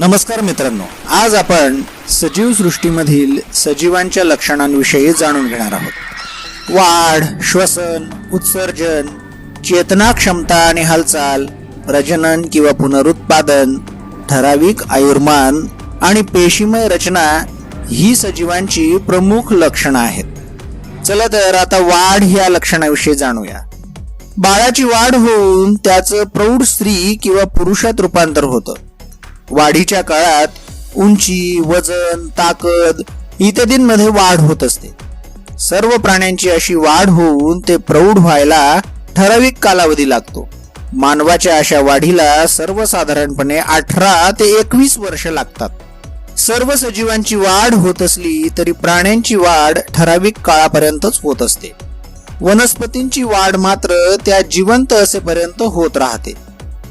नमस्कार मित्रांनो आज आपण सजीव सृष्टीमधील सजीवांच्या लक्षणांविषयी जाणून घेणार आहोत. वाढ श्वसन उत्सर्जन चेतना क्षमता आणि हालचाल प्रजनन किंवा पुनरुत्पादन ठराविक आयुर्मान आणि पेशीमय रचना ही सजीवांची प्रमुख लक्षणं आहेत. चला तर आता वाढ या लक्षणाविषयी जाणूया. बाळाची वाढ होऊन त्याचं प्रौढ स्त्री किंवा पुरुषात रूपांतर होतं. वाढीच्या काळात उंची वजन ताकद इत्यादींमध्ये वाढ होत असते. सर्व प्राण्यांची अशी वाढ होऊन ते प्रौढ व्हायला ठराविक कालावधी लागतो. मानवाच्या अशा वाढीला सर्वसाधारणपणे अठरा ते एकवीस वर्ष लागतात. सर्व सजीवांची वाढ होत असली तरी प्राण्यांची वाढ ठराविक काळापर्यंतच होत असते. वनस्पतींची वाढ मात्र त्या जिवंत असेपर्यंत होत राहते.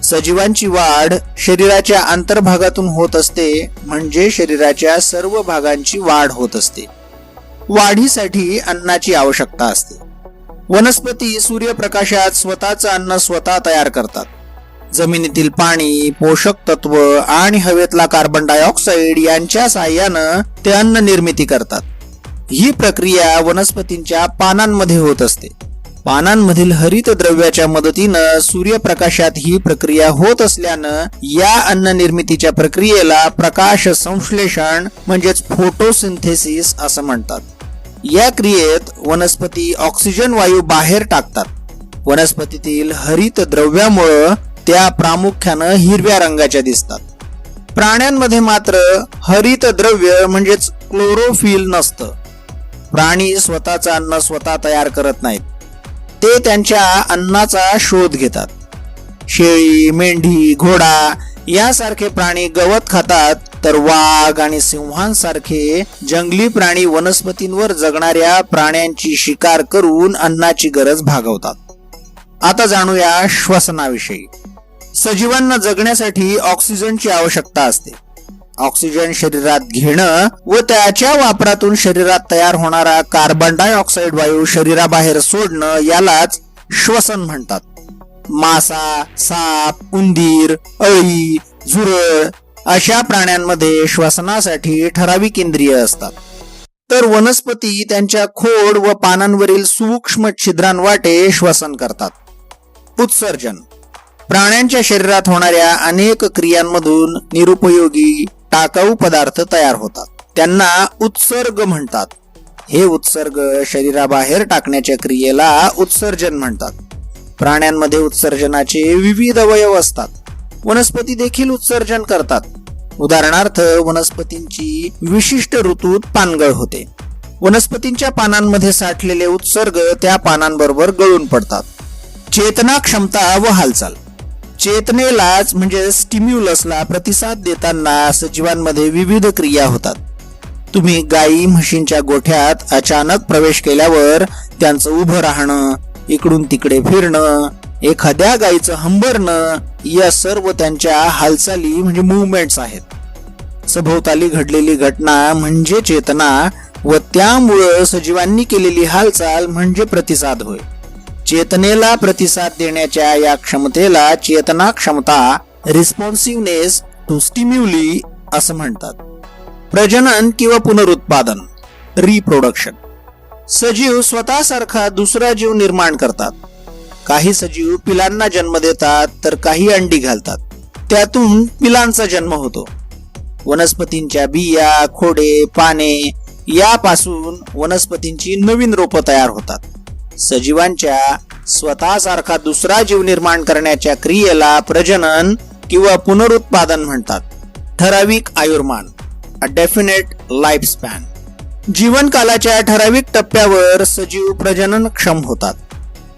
सजीवांची वाढ शरीराच्या अंतर्भागातून होत असते म्हणजे शरीराच्या सर्व भागांची वाढ होत असते. वाढीसाठी अन्नाची आवश्यकता असते. वनस्पती सूर्यप्रकाशात स्वतःचं अन्न स्वतः तयार करतात. जमिनीतील पाणी पोषक तत्व आणि हवेतला कार्बन डायऑक्साईड यांच्या साह्यानं ते अन्न निर्मिती करतात. ही प्रक्रिया वनस्पतींच्या पानांमध्ये होत असते. पानांमधील हरित द्रव्याच्या मदतीनं सूर्यप्रकाशात ही प्रक्रिया होत असल्यानं या अन्न निर्मितीच्या प्रक्रियेला प्रकाश संश्लेषण म्हणजेच फोटोसिंथेसिस असं म्हणतात. या क्रियेत वनस्पती ऑक्सिजन वायू बाहेर टाकतात. वनस्पतीतील हरित द्रव्यामुळं त्या प्रामुख्यानं हिरव्या रंगाच्या दिसतात. प्राण्यांमध्ये मात्र हरित द्रव्य म्हणजेच क्लोरोफिल नसतं. प्राणी स्वतःचं अन्न स्वतः तयार करत नाहीत. ते त्यांच्या अन्नाचा शोध घेतात. शेळी मेंढी घोडा यासारखे प्राणी गवत खातात तर वाघ आणि सिंहांसारखे जंगली प्राणी वनस्पतींवर जगणाऱ्या प्राण्यांची शिकार करून अन्नाची गरज भागवतात. आता जाणूया श्वसनाविषयी. सजीवांना जगण्यासाठी ऑक्सिजनची आवश्यकता असते. ऑक्सिजन शरीरात घेणं व त्याच्या वापरातून शरीरात तयार होणारा कार्बन डायऑक्साईड वायू शरीराबाहेर सोडणं यालाच श्वसन म्हणतात. मासा साप उंदीर अळी झुरळ अशा प्राण्यांमध्ये श्वसनासाठी ठराविक इंद्रिय असतात. तर वनस्पती त्यांच्या खोड व पानांवरील सूक्ष्म छिद्रांवाटे श्वसन करतात. उत्सर्जन. प्राण्यांच्या शरीरात होणाऱ्या अनेक क्रियांमधून निरुपयोगी टाकाऊ पदार्थ तयार होतात. त्यांना उत्सर्ग म्हणतात. हे उत्सर्ग शरीराबाहेर टाकण्याच्या क्रियेला उत्सर्जन म्हणतात. प्राण्यांमध्ये उत्सर्जनाचे विविध अवयव असतात. वनस्पती देखील उत्सर्जन करतात. उदाहरणार्थ वनस्पतींची विशिष्ट ऋतूत पानगळ होते. वनस्पतींच्या पानांमध्ये साठलेले उत्सर्ग त्या पानांबरोबर गळून पडतात. चेतना क्षमता व हालचाल. चेतनेलाच म्हणजे स्टिम्युलसला प्रतिसाद देताना सजीवांमध्ये विविध क्रिया होतात. तुम्ही गायी म्हशींच्या गोठ्यात अचानक प्रवेश केल्यावर त्यांचं उभं राहणं इकडून तिकडे फिरणं एखाद्या गायीचं हंबरणं या सर्व त्यांच्या हालचाली म्हणजे मुवमेंट्स आहेत. सभोवताली घडलेली घटना म्हणजे चेतना व त्यामुळं सजीवांनी केलेली हालचाल म्हणजे प्रतिसाद होय. चेतनेला प्रतिसाद देण्याच्या या क्षमतेला चेतना क्षमता रिस्पॉन्सिव्हनेस टू स्टिम्युली असं म्हणतात. प्रजनन किंवा पुनरुत्पादन रिप्रोडक्शन सजीव स्वतःसारखा दुसरा जीव निर्माण करतात. काही सजीव पिलांना जन्म देतात तर काही अंडी घालतात. त्यातून पिलांचा जन्म होतो. वनस्पतींच्या बिया खोडे पाने यापासून वनस्पतींची नवीन रोपं तयार होतात. सजीवांच्या स्वतःसारखा दुसरा जीव निर्माण करण्याच्या क्रियेला प्रजनन किंवा पुनरुत्पादन म्हणतात. ठराविक आयुर्मान अ डेफिनेट लाईफ स्पॅन जीवनकालाच्या ठराविक टप्प्यावर सजीव प्रजनन क्षम होतात.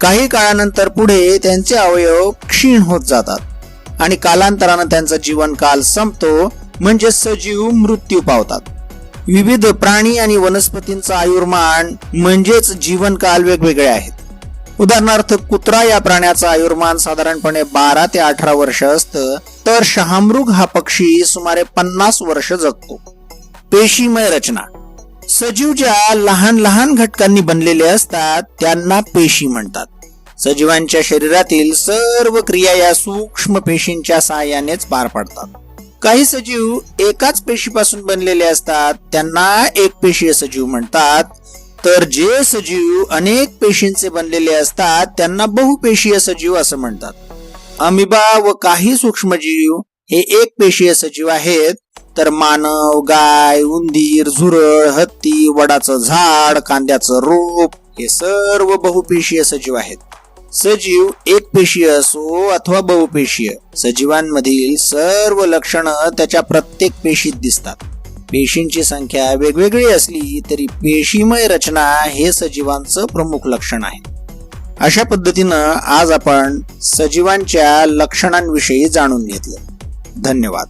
काही काळानंतर पुढे त्यांचे अवयव क्षीण होत जातात आणि कालांतरानं त्यांचा जीवनकाल संपतो म्हणजे सजीव मृत्यू पावतात. विविध प्राणी आणि वनस्पतींचा आयुर्मान म्हणजेच जीवनकाल वेगवेगळे आहेत. उदाहरणार्थ कुत्रा या प्राण्याचं आयुर्मान साधारणपणे बारा ते अठरा वर्ष असतं तर शहामृग हा पक्षी सुमारे पन्नास वर्ष जगतो. पेशीमय रचना. सजीव ज्या लहान लहान घटकांनी बनलेले असतात त्यांना पेशी म्हणतात. सजीवांच्या शरीरातील सर्व क्रिया या सूक्ष्म पेशींच्या सहाय्यानेच पार पडतात. काही सजीव एकाच पेशीपासून बनलेले असतात त्यांना एक पेशीय सजीव म्हणतात. तर जे सजीव अनेक पेशींचे बनलेले असतात त्यांना बहुपेशीय सजीव असं म्हणतात. अमिबा व काही सूक्ष्मजीव हे एक पेशीय सजीव आहेत. तर मानव गाय उंदीर झुरळ हत्ती वडाचं झाड कांद्याचं रोप हे सर्व बहुपेशीय सजीव आहेत. सजीव एक पेशीय असो अथवा बहुपेशीय सजीवांमधील सर्व लक्षणं त्याच्या प्रत्येक पेशीत दिसतात. पेशींची संख्या वेगवेगळी असली तरी पेशीमय रचना हे सजीवांचं प्रमुख लक्षण आहे. अशा पद्धतीनं आज आपण सजीवांच्या लक्षणांविषयी जाणून घेतलं. धन्यवाद.